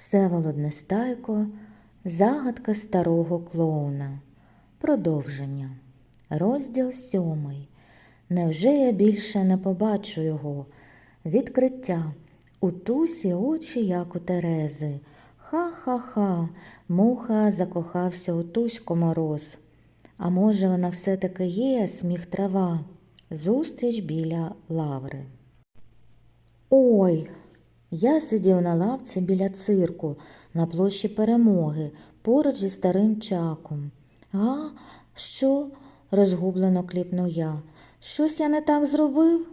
Всеволод Нестайко Загадка старого клоуна. Продовження. Розділ сьомий. Невже я більше не побачу його? Відкриття. У тусі очі, як у Терези. Ха-ха-ха. Муха закохався у туську мороз. А може, вона все-таки є сміх трава. Зустріч біля лаври. Ой, я сидів на лавці біля цирку на площі перемоги поруч зі старим чаком. Га, що? розгублено кліпнув я. Щось я не так зробив?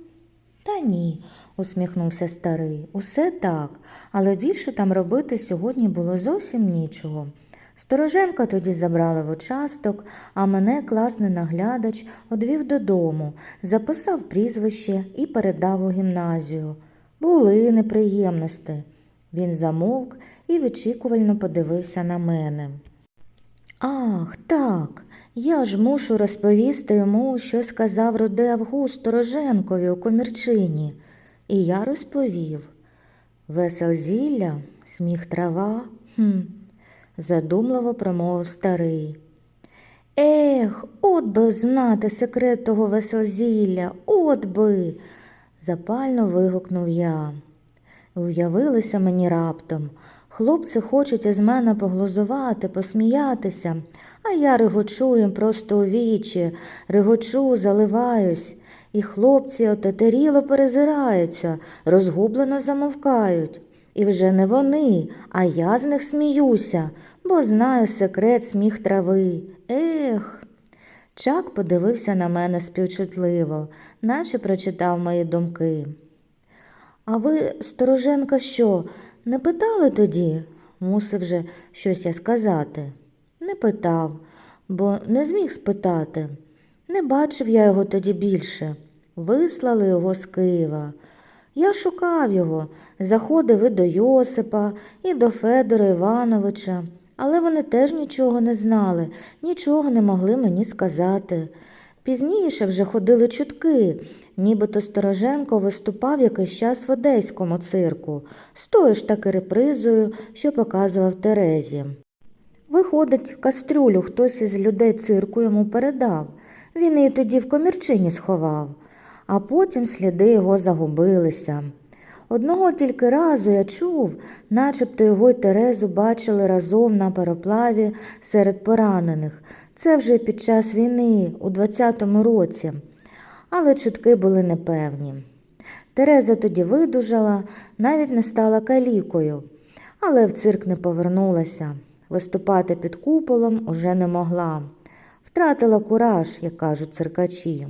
Та ні, усміхнувся старий. Усе так, але більше там робити сьогодні було зовсім нічого. Стороженка тоді забрали в участок, а мене класний наглядач одвів додому, записав прізвище і передав у гімназію. Були неприємності. Він замовк і відчікувально подивився на мене. Ах, так. Я ж мушу розповісти йому, що сказав Руде Август Стороженкові у комірчині. І я розповів. Весел зілля, сміх трава, хм, задумливо промовив старий. Ех, от би знати секрет того веселзілля, от би. Запально вигукнув я. Уявилося мені раптом. Хлопці хочуть із мене поглузувати, посміятися, а я регочу їм просто у вічі, регочу, заливаюсь, і хлопці отетеріло перезираються, розгублено замовкають. І вже не вони, а я з них сміюся, бо знаю секрет сміх трави. Ех. Чак подивився на мене співчутливо, наче прочитав мої думки. А ви, стороженка, що, не питали тоді? Мусив же щось я сказати. Не питав, бо не зміг спитати. Не бачив я його тоді більше. Вислали його з Києва. Я шукав його, заходив і до Йосипа, і до Федора Івановича, але вони теж нічого не знали, нічого не могли мені сказати. Пізніше вже ходили чутки, нібито Стороженко виступав якийсь час в одеському цирку, з тою ж таки репризою, що показував Терезі. Виходить, кастрюлю хтось із людей цирку йому передав. Він її тоді в комірчині сховав, а потім сліди його загубилися. Одного тільки разу я чув, начебто його й Терезу бачили разом на пароплаві серед поранених. Це вже під час війни, у 20-му році. Але чутки були непевні. Тереза тоді видужала, навіть не стала калікою, але в цирк не повернулася. Виступати під куполом уже не могла. Втратила кураж, як кажуть циркачі.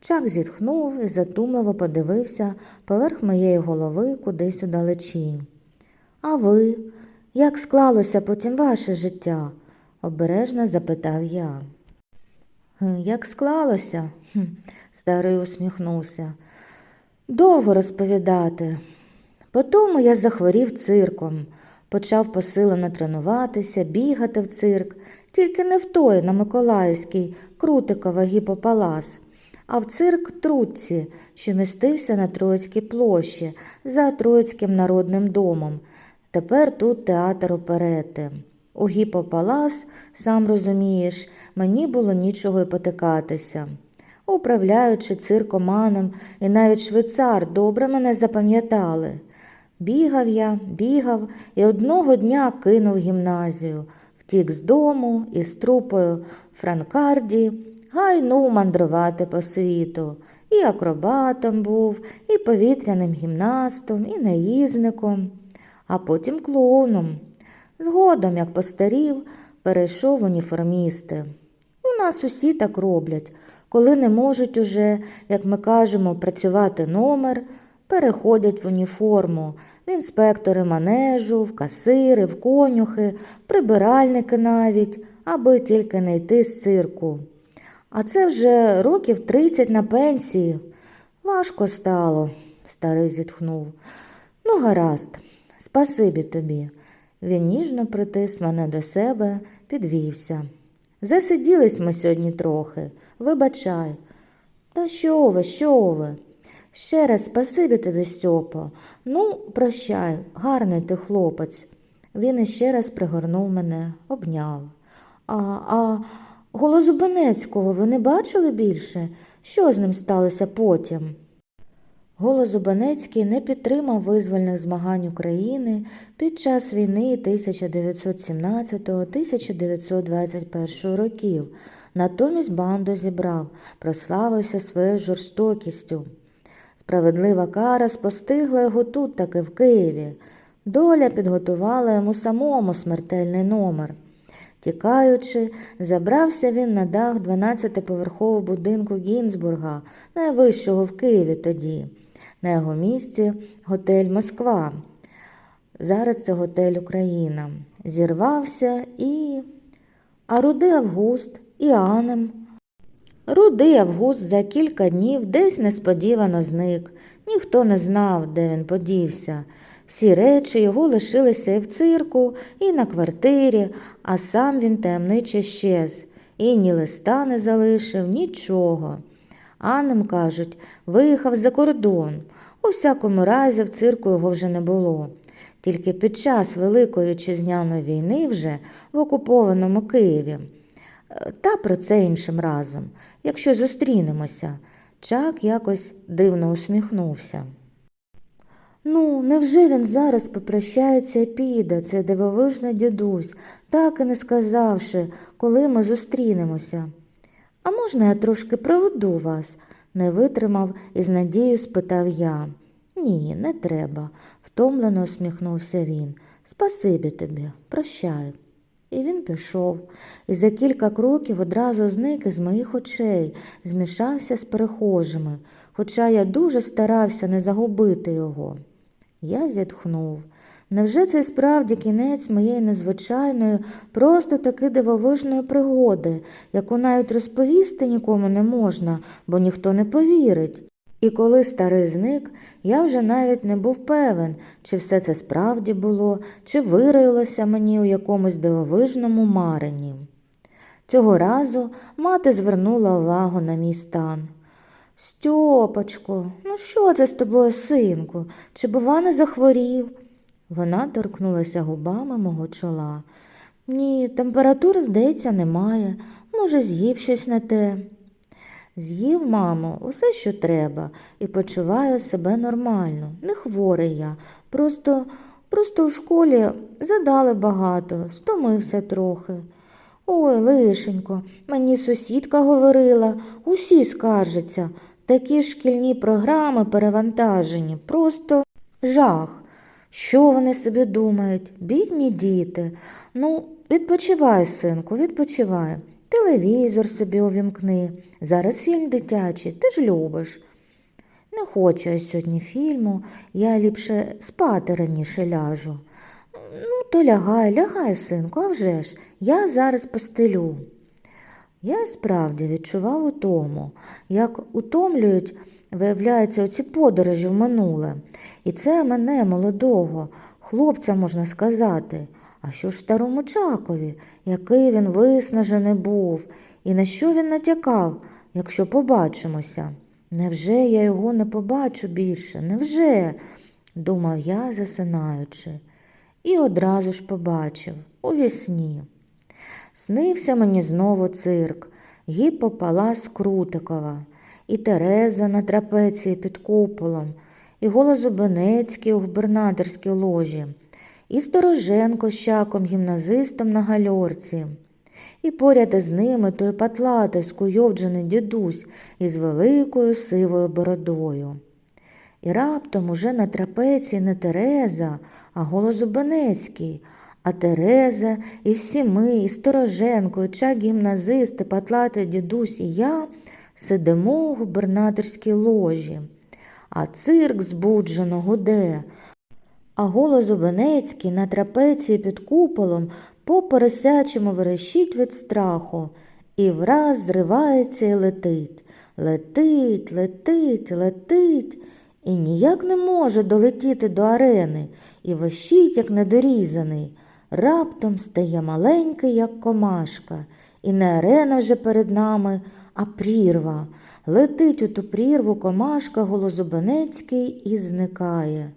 Чак зітхнув і затумливо подивився поверх моєї голови кудись удалечінь. А ви, як склалося потім ваше життя? обережно запитав я. Як склалося? Старий усміхнувся. Довго розповідати. Потому я захворів цирком, почав посилено тренуватися, бігати в цирк, тільки не в той на Миколаївський Крутикова гіпопалас, а в цирк Трутці, що містився на Троїцькій площі за Троїцьким народним домом. Тепер тут театр оперети. У гіпопалас, сам розумієш, мені було нічого й потикатися. Управляючи циркоманом і навіть швейцар добре мене запам'ятали. Бігав я, бігав і одного дня кинув гімназію, втік з дому з трупою Франкарді гайнув мандрувати по світу. І акробатом був, і повітряним гімнастом, і наїзником, а потім клоуном. Згодом, як постарів, перейшов уніформісти. У нас усі так роблять, коли не можуть уже, як ми кажемо, працювати номер, переходять в уніформу, в інспектори манежу, в касири, в конюхи, прибиральники навіть, аби тільки не йти з цирку. А це вже років тридцять на пенсії. Важко стало, старий зітхнув. Ну, гаразд, спасибі тобі. Він ніжно притис мене до себе, підвівся. Засиділись ми сьогодні трохи, вибачай. Та що ви, що ви? Ще раз спасибі тобі, Стьопо. Ну, прощай, гарний ти хлопець. Він іще раз пригорнув мене, обняв. А, а Голозубенецького ви не бачили більше? Що з ним сталося потім? Голос Зубанецький не підтримав визвольних змагань України під час війни 1917-1921 років. Натомість банду зібрав, прославився своєю жорстокістю. Справедлива кара спостигла його тут таки в Києві. Доля підготувала йому самому смертельний номер. Тікаючи, забрався він на дах 12-поверхового будинку Гінзбурга, найвищого в Києві тоді. На його місці готель Москва. Зараз це готель Україна. Зірвався і. А рудий Август і Анем. Рудий Август за кілька днів десь несподівано зник. Ніхто не знав, де він подівся. Всі речі його лишилися і в цирку, і на квартирі, а сам він таємниче щез. І ні листа не залишив, нічого. Аннем, кажуть, виїхав за кордон. У всякому разі в цирку його вже не було. Тільки під час Великої Вітчизняної війни вже в окупованому Києві. Та про це іншим разом, якщо зустрінемося. Чак якось дивно усміхнувся. Ну, невже він зараз попрощається і піде, це дивовижний дідусь, так і не сказавши, коли ми зустрінемося. А можна я трошки проведу вас? не витримав і з надією спитав я. Ні, не треба, втомлено усміхнувся він. Спасибі тобі, прощай. І він пішов, і за кілька кроків одразу зник із моїх очей, змішався з перехожими, хоча я дуже старався не загубити його. Я зітхнув. Невже це справді кінець моєї незвичайної, просто таки дивовижної пригоди, яку навіть розповісти нікому не можна, бо ніхто не повірить? І коли старий зник, я вже навіть не був певен, чи все це справді було, чи вироїлося мені у якомусь дивовижному маренні. Цього разу мати звернула увагу на мій стан. Стьопочко, ну що це з тобою, синку? Чи, бува, не захворів? Вона торкнулася губами мого чола. Ні, температури, здається, немає. Може, з'їв щось на те. З'їв, мамо, усе, що треба, і почуваю себе нормально. Не хворий я. Просто, просто у школі задали багато, стомився трохи. Ой, лишенько, мені сусідка говорила, усі скаржаться. Такі шкільні програми перевантажені, просто жах. Що вони собі думають? Бідні діти. Ну, відпочивай, синку, відпочивай. Телевізор собі увімкни. Зараз фільм дитячий, ти ж любиш. Не хочу я сьогодні фільму, я ліпше спати раніше ляжу. Ну, то лягай, лягай, синку, а вже ж, я зараз постелю. Я справді відчував утому, як утомлюють, виявляється, оці подорожі в минуле. І це мене, молодого, хлопця, можна сказати. А що ж старому Чакові, який він виснажений був, і на що він натякав, якщо побачимося? Невже я його не побачу більше? Невже? думав я, засинаючи, і одразу ж побачив у вісні. Снився мені знову цирк, гіпопалас Крутикова, і Тереза на трапеції під куполом, і голос Зубенецький у губернаторській ложі, і Стороженко з чаком гімназистом на гальорці. І поряд із ними той патлатий скуйовджений дідусь із великою сивою бородою. І раптом уже на трапеції не Тереза, а голос Зубенецький, а Тереза і всі ми, і Стороженко, і чак патлатий дідусь і я сидимо у губернаторській ложі, а цирк збуджено гуде. А голос Зубенецький на трапеції під куполом по поросячому верещить від страху і враз зривається і летить. Летить, летить, летить і ніяк не може долетіти до арени і вищить, як недорізаний. Раптом стає маленький, як комашка, і не арена вже перед нами, а прірва. Летить у ту прірву комашка Голозубенецький і зникає.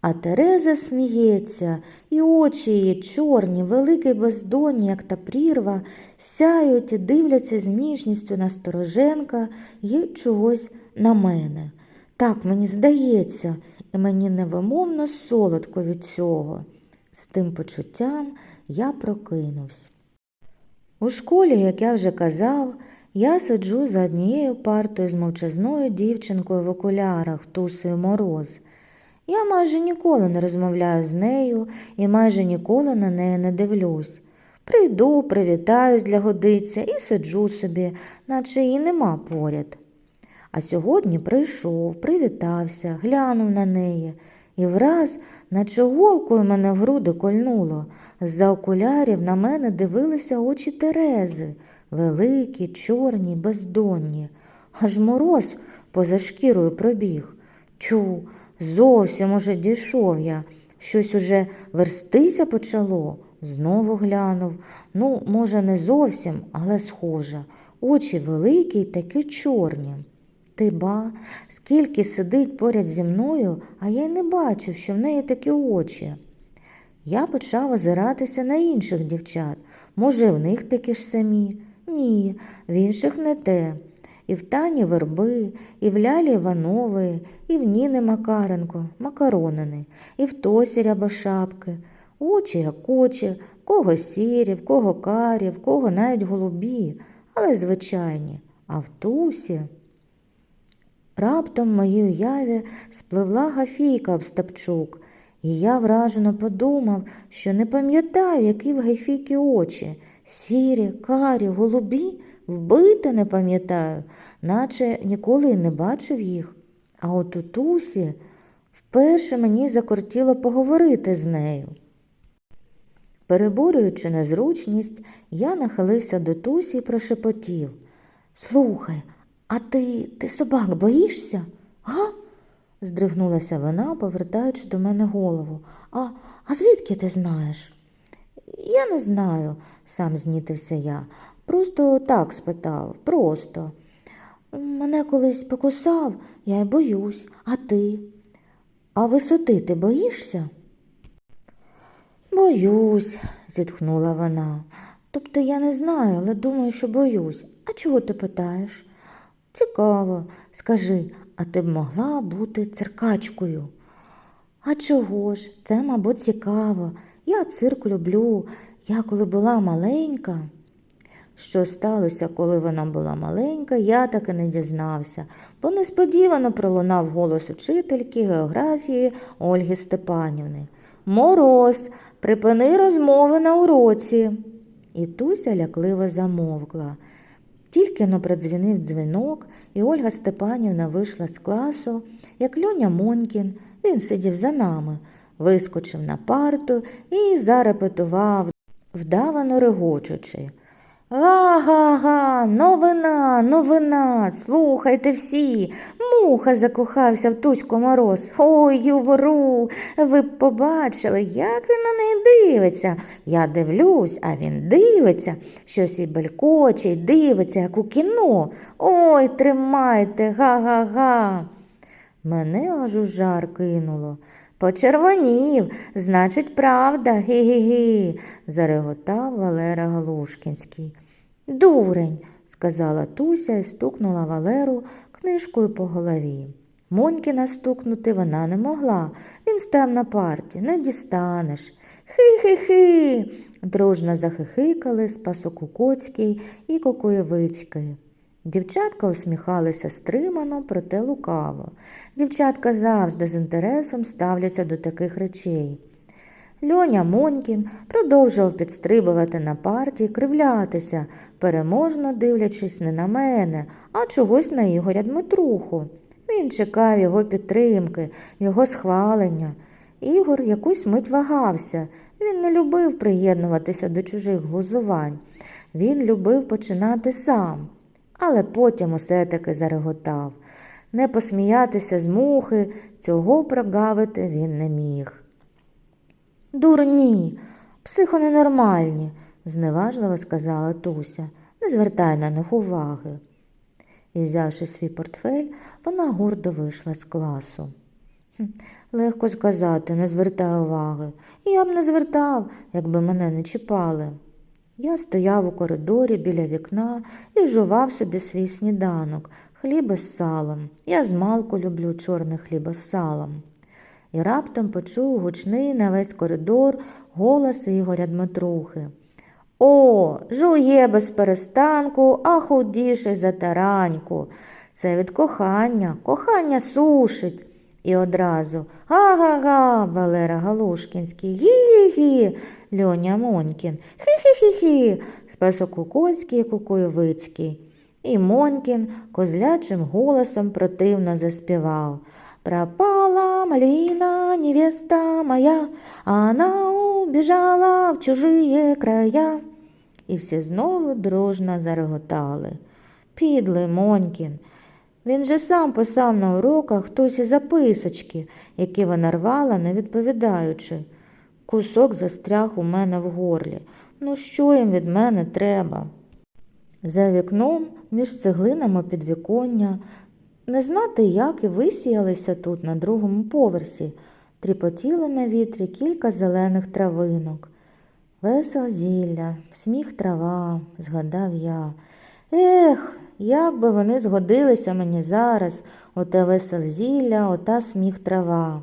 А Тереза сміється, і очі її чорні, великі бездонні, як та прірва, сяють і дивляться з ніжністю на стороженка і чогось на мене. Так мені здається, і мені невимовно солодко від цього. Тим почуттям я прокинувся. У школі, як я вже казав, я сиджу за однією партою з мовчазною дівчинкою в окулярах Тусею Мороз. Я майже ніколи не розмовляю з нею і майже ніколи на неї не дивлюсь. Прийду, привітаюсь для годиця і сиджу собі, наче її нема поряд. А сьогодні прийшов, привітався, глянув на неї, і враз, наче голкою мене в груди кольнуло. З-за окулярів на мене дивилися очі Терези, великі, чорні, бездонні. Аж мороз поза шкірою пробіг. Чу, зовсім уже дійшов я. Щось уже верстися почало. Знову глянув. Ну, може, не зовсім, але схоже. Очі великі й такі чорні. Ти ба, скільки сидить поряд зі мною, а я й не бачив, що в неї такі очі. Я почав озиратися на інших дівчат. Може, в них такі ж самі? Ні, в інших не те. І в Тані Верби, і в Лялі Іванової, і в Ніни Макаренко, макаронини, і в Тосі Рябошапки. Очі як очі, кого сірі, в кого карі, в кого навіть голубі, але звичайні. А в Тусі. Раптом в моїй уяві спливла Гафійка Обстапчук, і я вражено подумав, що не пам'ятаю, які в Гафійки очі. Сірі, карі, голубі, вбити не пам'ятаю, наче ніколи й не бачив їх. А от у вперше мені закортіло поговорити з нею. Переборюючи незручність, я нахилився до Тусі і прошепотів. Слухай, а ти, ти собак боїшся? Га? здригнулася вона, повертаючи до мене голову. А, а звідки ти знаєш? Я не знаю, сам знітився я. Просто так спитав, просто. Мене колись покусав, я й боюсь, а ти? А висоти ти боїшся? Боюсь, зітхнула вона. Тобто я не знаю, але думаю, що боюсь. А чого ти питаєш? Цікаво, скажи, а ти б могла бути циркачкою? А чого ж? Це, мабуть, цікаво. Я цирк люблю. Я коли була маленька. Що сталося, коли вона була маленька, я так і не дізнався, бо несподівано пролунав голос учительки географії Ольги Степанівни. Мороз, припини розмови на уроці. І Туся лякливо замовкла. Тільки но продзвінив дзвінок, і Ольга Степанівна вийшла з класу, як Льоня Монькін, він сидів за нами, вискочив на парту і зарепетував, вдавано регочучи. Га-га-га, новина, новина, слухайте всі. Муха закохався в Туську мороз. Ой, ювору, ви б побачили, як він на неї дивиться. Я дивлюсь, а він дивиться, щось і белькоче, й дивиться, як у кіно. Ой, тримайте, га-га-га. Мене аж у жар кинуло. Почервонів, значить, правда, гі-гі-гі, зареготав Валера Галушкінський. Дурень, сказала Туся і стукнула Валеру книжкою по голові. Монькіна стукнути вона не могла. Він став на парті, не дістанеш. Хи-хи-хи. дружно захихикали Спасокукоцький і Кокоєвицький. Дівчатка усміхалися стримано, проте лукаво. Дівчатка завжди з інтересом ставляться до таких речей. Льоня Монькін продовжував підстрибувати на парті кривлятися, переможно дивлячись не на мене, а чогось на Ігоря Дмитруху. Він чекав його підтримки, його схвалення. Ігор якусь мить вагався. Він не любив приєднуватися до чужих глузувань. Він любив починати сам але потім усе таки зареготав. Не посміятися з мухи, цього прогавити він не міг. Дурні, психоненормальні, зневажливо сказала Туся. Не звертай на них уваги. І, взявши свій портфель, вона гордо вийшла з класу. Легко сказати, не звертай уваги. Я б не звертав, якби мене не чіпали. Я стояв у коридорі біля вікна і жував собі свій сніданок, хліба з салом. Я змалку люблю чорний хліба з салом. І раптом почув гучний на весь коридор голос Ігоря Дмитрухи. О, жує без перестанку, а худіше за тараньку. Це від кохання, кохання сушить. І одразу га-га-га, Валера Галушкінський, гі-гі-гі, Льоня Монькін, хі-хі-хі-хі, Спасок Кукоцький і Кукуєвицький. І Монькін козлячим голосом противно заспівав. Пропала малина, невеста моя, она убежала в чужие края. І всі знову дружно зареготали. Підлий Монькін. Він же сам писав на уроках хтось і записочки, які вона рвала, не відповідаючи. Кусок застряг у мене в горлі. Ну, що їм від мене треба? За вікном, між цеглинами підвіконня, не знати, як і висіялися тут на другому поверсі, тріпотіли на вітрі кілька зелених травинок. Весел зілля, сміх трава, згадав я. Ех, як би вони згодилися мені зараз, оте весел зілля, ота сміх трава.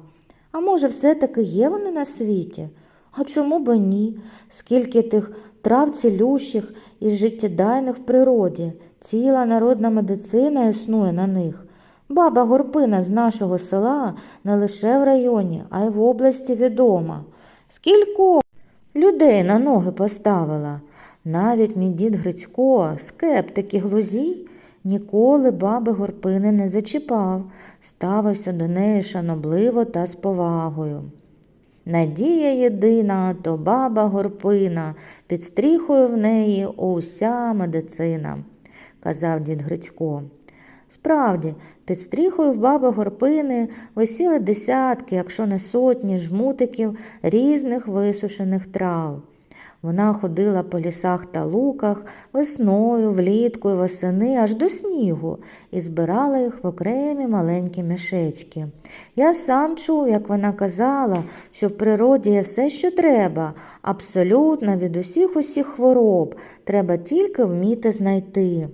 А може, все-таки є вони на світі? А чому б ні? Скільки тих трав цілющих і життєдайних в природі, ціла народна медицина існує на них. Баба Горпина з нашого села не лише в районі, а й в області відома. Скілько людей на ноги поставила. Навіть мій дід Грицько, скептик і глузій, ніколи баби Горпини не зачіпав, ставився до неї шанобливо та з повагою. Надія єдина, то баба Горпина, під стріхою в неї уся медицина, казав дід Грицько. Справді, під стріхою в баби Горпини висіли десятки, якщо не сотні жмутиків різних висушених трав. Вона ходила по лісах та луках весною, влітку і восени аж до снігу і збирала їх в окремі маленькі мішечки. Я сам чув, як вона казала, що в природі є все, що треба, абсолютно від усіх усіх хвороб, треба тільки вміти знайти.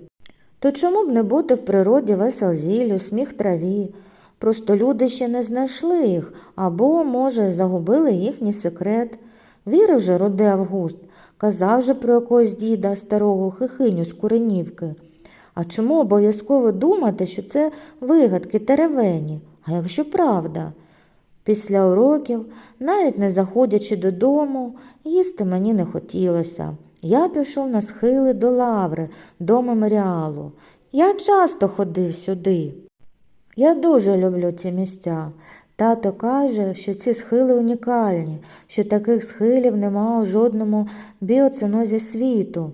То чому б не бути в природі весел зіллю, сміх траві? Просто люди ще не знайшли їх або, може, загубили їхній секрет. Вірив же руде Август, казав же про якогось діда старого хихиню з Куренівки. А чому обов'язково думати, що це вигадки теревені, а якщо правда? Після уроків, навіть не заходячи додому, їсти мені не хотілося. Я пішов на схили до лаври, до меморіалу. Я часто ходив сюди. Я дуже люблю ці місця. Тато каже, що ці схили унікальні, що таких схилів нема у жодному біоцинозі світу.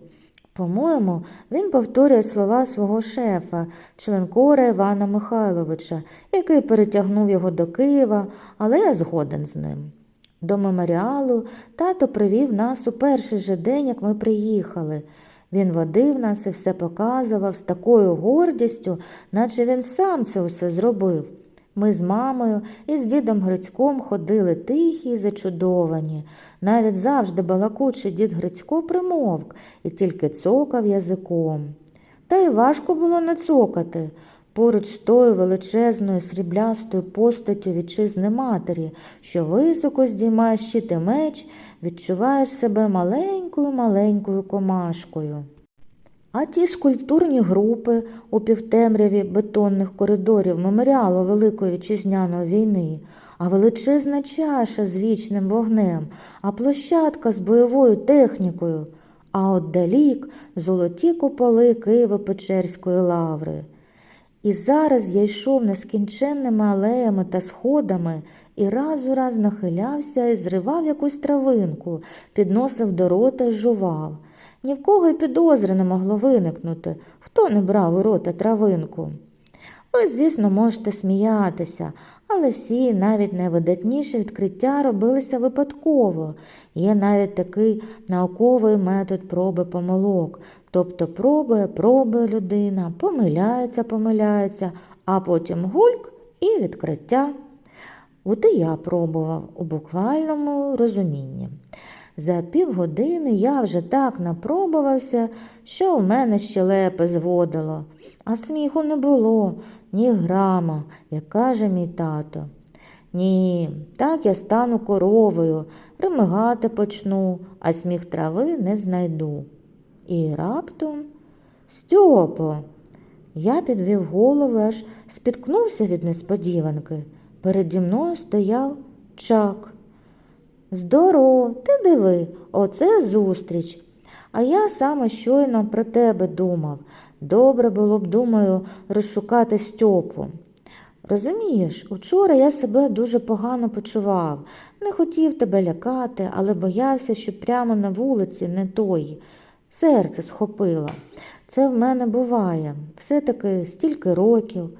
По-моєму, він повторює слова свого шефа, членкора Івана Михайловича, який перетягнув його до Києва, але я згоден з ним. До меморіалу тато привів нас у перший же день, як ми приїхали. Він водив нас і все показував з такою гордістю, наче він сам це усе зробив. Ми з мамою і з дідом Грицьком ходили тихі й зачудовані. Навіть завжди балакучий дід Грицько примовк і тільки цокав язиком. Та й важко було не цокати. Поруч з тою величезною сріблястою постаттю вітчизни матері, що високо здіймає щити меч, відчуваєш себе маленькою маленькою комашкою. А ті скульптурні групи у півтемряві бетонних коридорів меморіалу Великої Вітчизняної війни, а величезна чаша з вічним вогнем, а площадка з бойовою технікою, а отдалік золоті куполи Києво-Печерської лаври. І зараз я йшов нескінченними алеями та сходами і раз у раз нахилявся і зривав якусь травинку, підносив до рота і жував. Ні в кого й підозри не могло виникнути, хто не брав у рота травинку. Ви, звісно, можете сміятися, але всі навіть найвидатніші відкриття робилися випадково. Є навіть такий науковий метод проби помилок, тобто пробує, пробує людина, помиляється, помиляється, а потім гульк і відкриття. От і я пробував у буквальному розумінні. За півгодини я вже так напробувався, що в мене щелепи зводило, а сміху не було, ні грама, як каже мій тато. Ні, так я стану коровою, ремигати почну, а сміх трави не знайду. І раптом Стьопо. Я підвів голову, аж спіткнувся від несподіванки. Переді мною стояв чак. Здорово, ти диви, оце зустріч. А я саме щойно про тебе думав. Добре було б, думаю, розшукати Стьопу. Розумієш, учора я себе дуже погано почував, не хотів тебе лякати, але боявся, що прямо на вулиці не той. Серце схопило. Це в мене буває, все-таки стільки років,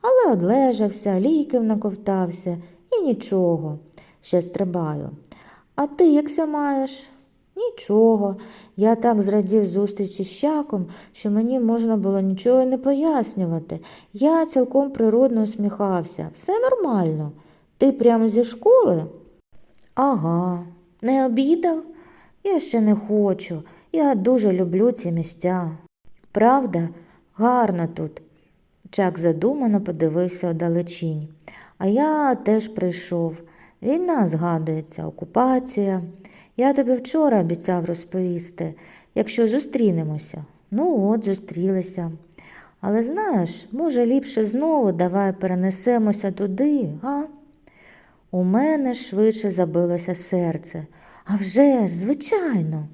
але одлежався, ліків наковтався і нічого, ще стрибаю. А ти якся маєш? Нічого. Я так зрадів зустрічі з Чаком, що мені можна було нічого не пояснювати. Я цілком природно усміхався. Все нормально. Ти прямо зі школи? Ага, не обідав? Я ще не хочу. Я дуже люблю ці місця. Правда, гарно тут. Чак задумано подивився вдалечінь. А я теж прийшов. Війна згадується, окупація. Я тобі вчора обіцяв розповісти, якщо зустрінемося. Ну от, зустрілися. Але знаєш, може, ліпше знову давай перенесемося туди, га? У мене швидше забилося серце. А вже ж, звичайно.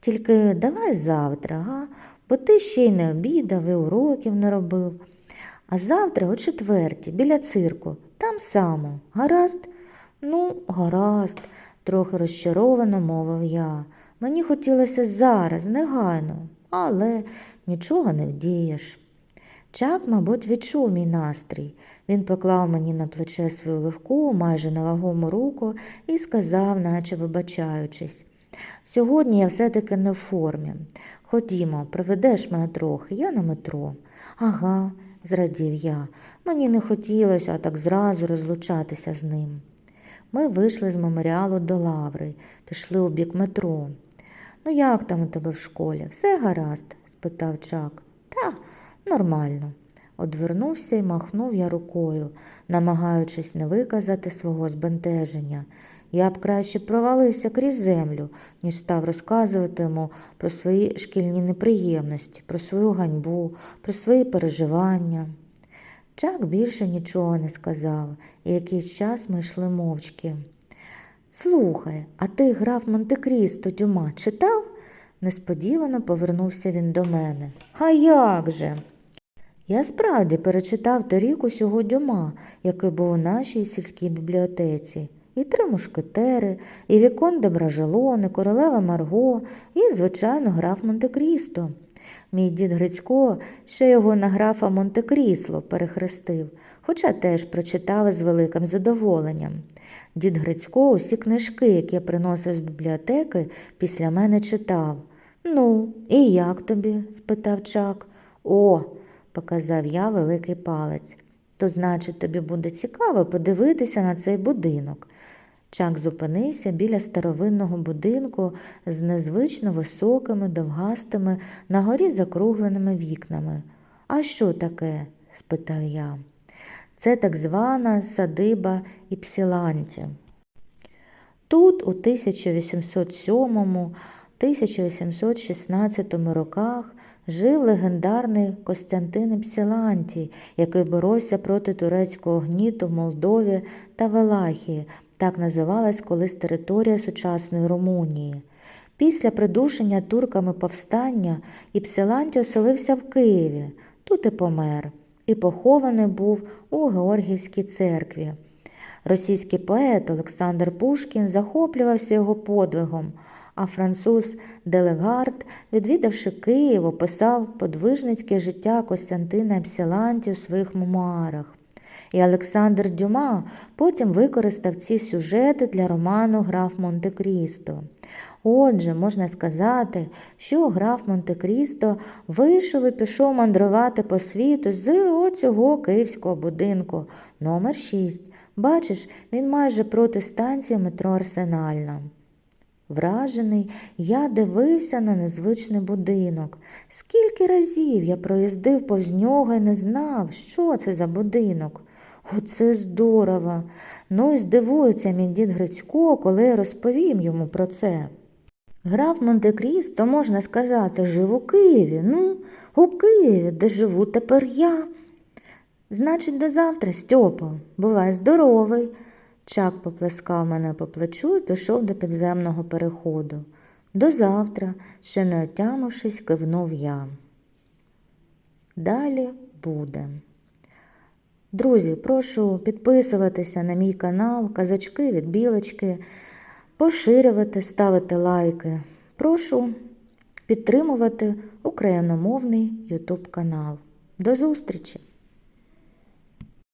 Тільки давай завтра, га? бо ти ще й не обідав і уроків не робив. А завтра о четвертій, біля цирку, там само, гаразд? Ну, гаразд, трохи розчаровано мовив я. Мені хотілося зараз, негайно, але нічого не вдієш. Чак, мабуть, відчув мій настрій. Він поклав мені на плече свою легку, майже невагому руку і сказав, наче вибачаючись. Сьогодні я все-таки не в формі. Ходімо, проведеш мене трохи, я на метро. Ага, зрадів я. Мені не хотілося так зразу розлучатися з ним. Ми вийшли з меморіалу до лаври, пішли у бік метро. Ну, як там у тебе в школі? Все гаразд? спитав Чак. Та, нормально. Одвернувся і махнув я рукою, намагаючись не виказати свого збентеження. Я б краще провалився крізь землю, ніж став розказувати йому про свої шкільні неприємності, про свою ганьбу, про свої переживання. Чак більше нічого не сказав, і якийсь час ми йшли мовчки. Слухай, а ти грав Монте-Крісто Дюма читав? Несподівано повернувся він до мене. А як же? Я справді перечитав торік усього Дюма, який був у нашій сільській бібліотеці. І три мушкетери, і Вікон де Бражелон, і королева Марго, і, звичайно, граф Монте-Крісто. Мій дід Грицько ще його на графа Монте-Крісло перехрестив, хоча теж прочитав з великим задоволенням. Дід Грицько усі книжки, які я приносив з бібліотеки, після мене читав. Ну, і як тобі? спитав Чак. О, показав я великий палець. То, значить, тобі буде цікаво подивитися на цей будинок. Чак зупинився біля старовинного будинку з незвично високими, довгастими, на горі закругленими вікнами. А що таке? спитав я. Це так звана садиба Іпсіланті. Тут у 1807-1816 роках жив легендарний Костянтин Іпсілантій, який боровся проти турецького гніту в Молдові та Валахії, так називалась колись територія сучасної Румунії. Після придушення турками повстання Іпсиланті оселився в Києві, тут і помер, і похований був у Георгіївській церкві. Російський поет Олександр Пушкін захоплювався його подвигом, а француз Делегард, відвідавши Київ, описав подвижницьке життя Костянтина Епсиланті у своїх мемуарах. І Олександр Дюма потім використав ці сюжети для роману Граф Монте-Крісто. Отже, можна сказати, що граф Монте-Крісто вийшов і пішов мандрувати по світу з оцього київського будинку номер 6 Бачиш, він майже проти станції метро Арсенальна. Вражений, я дивився на незвичний будинок. Скільки разів я проїздив повз нього і не знав, що це за будинок. Оце здорово. Ну і здивується мій дід Грицько, коли я розповім йому про це. Граф Монте-Крісто, можна сказати, жив у Києві. Ну, у Києві, де живу тепер я. Значить, до завтра, Стьопо, бувай здоровий. Чак поплескав мене по плечу і пішов до підземного переходу. До завтра, ще не отямившись, кивнув я. Далі буде. Друзі, прошу підписуватися на мій канал Казачки від Білочки, поширювати, ставити лайки. Прошу підтримувати україномовний YouTube канал. До зустрічі!